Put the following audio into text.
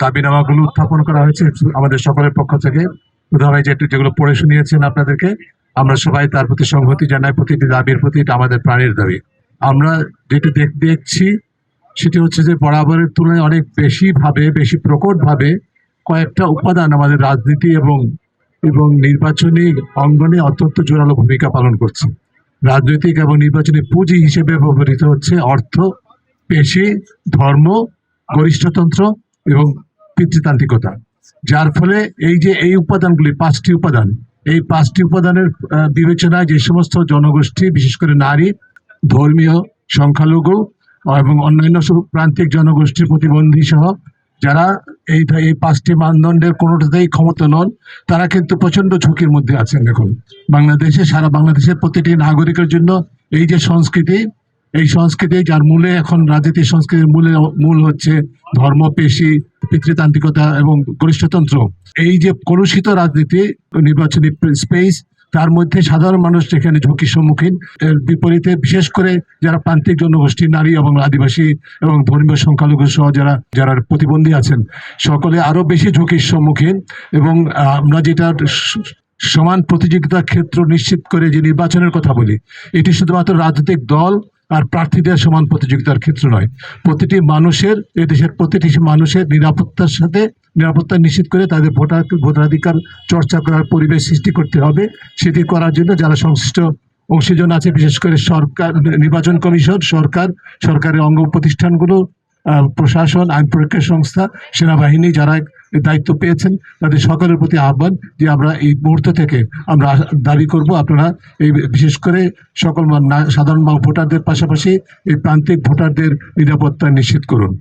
দাবিনামাগুলো উত্থাপন করা হয়েছে আমাদের সকলের পক্ষ থেকে। প্রধানমন্ত্রী যেটু যেগুলো পড়ে শুনিয়েছেন আপনাদেরকে, আমরা সবাই তার প্রতি সংহতি জানাই, প্রতিটি দাবির প্রতি এটা আমাদের প্রাণের দাবি। আমরা যেটি দেখ, দেখছি সেটি হচ্ছে যে বরাবরের তুলনায় অনেক বেশি ভাবে বেশি প্রকট ভাবে কয়েকটা উপাদান আমাদের রাজনীতি এবং এবং নির্বাচনী অঙ্গনে অত্যন্ত জোরালো ভূমিকা পালন করছে। রাজনৈতিক এবং নির্বাচনী পুঁজি হিসেবে ব্যবহৃত হচ্ছে অর্থ, পেশি, ধর্ম, গরিষ্ঠতন্ত্র এবং পিতৃতান্ত্রিকতা, যার ফলে এই যে এই উপাদানগুলি, পাঁচটি উপাদান, এই পাঁচটি উপাদানের বিবেচনায় যে সমস্ত জনগোষ্ঠী, বিশেষ করে নারী, ধর্মীয়, সংখ্যালঘু এবং অন্যান্য প্রান্তিক জনগোষ্ঠীর প্রতিবন্ধী সহ, যারা এই এই পাঁচটি মানদণ্ডের কোনোটাতেই ক্ষমতা নন, তারা কিন্তু প্রচণ্ড ঝুঁকির মধ্যে আছেন এখন বাংলাদেশে, সারা বাংলাদেশের প্রতিটি নাগরিকের জন্য এই যে সংস্কৃতি, এই সংস্কৃতি যার মূলে এখন রাজনীতি সংস্কৃতির মূলে, মূল হচ্ছে ধর্ম পেশি পিতৃতান্ত্রিকতা এবং গরিষ্ঠতন্ত্র। এই যে কলুষিত রাজনীতি, নির্বাচনী স্পেস তার মধ্যে সাধারণ মানুষ যেখানে ঝুঁকির সম্মুখীন, এর বিপরীতে বিশেষ করে যারা প্রান্তিক জনগোষ্ঠী, নারী এবং আদিবাসী এবং ধর্মীয় সংখ্যালঘু সহ যারা যারা প্রতিবন্ধী আছেন, সকলে আরও বেশি ঝুঁকির সম্মুখীন এবং আমরা যেটা সমান প্রতিযোগিতার ক্ষেত্র নিশ্চিত করে যে নির্বাচনের কথা বলি, এটি শুধুমাত্র রাজনৈতিক দল আর প্রার্থীদের সমান প্রতিযোগিতার ক্ষেত্র নয়। প্রতিটি মানুষের, এ দেশের প্রতিটি মানুষের নিরাপত্তার সাথে নিরাপত্তা নিশ্চিত করে তাদের ভোটার ভোটাধিকার চর্চা করার পরিবেশ সৃষ্টি করতে হবে। সেটি করার জন্য যারা সংশ্লিষ্ট অংশীজন আছে, বিশেষ করে সরকার, নির্বাচন কমিশন, সরকার, সরকারের অঙ্গ প্রতিষ্ঠানগুলো প্রশাসন, আইন প্রক্রিয়া সংস্থা, সেনাবাহিনী, যারা দায়িত্ব পেয়েছেন। তাদের সকলের প্রতি আহ্বান যে আমরা এই মুহূর্ত থেকে আমরা দাবি করব। আপনারা এই বিশেষ করে সকল সাধারণ ভোটারদের পাশাপাশি এই প্রান্তিক ভোটারদের নিরাপত্তা নিশ্চিত করুন।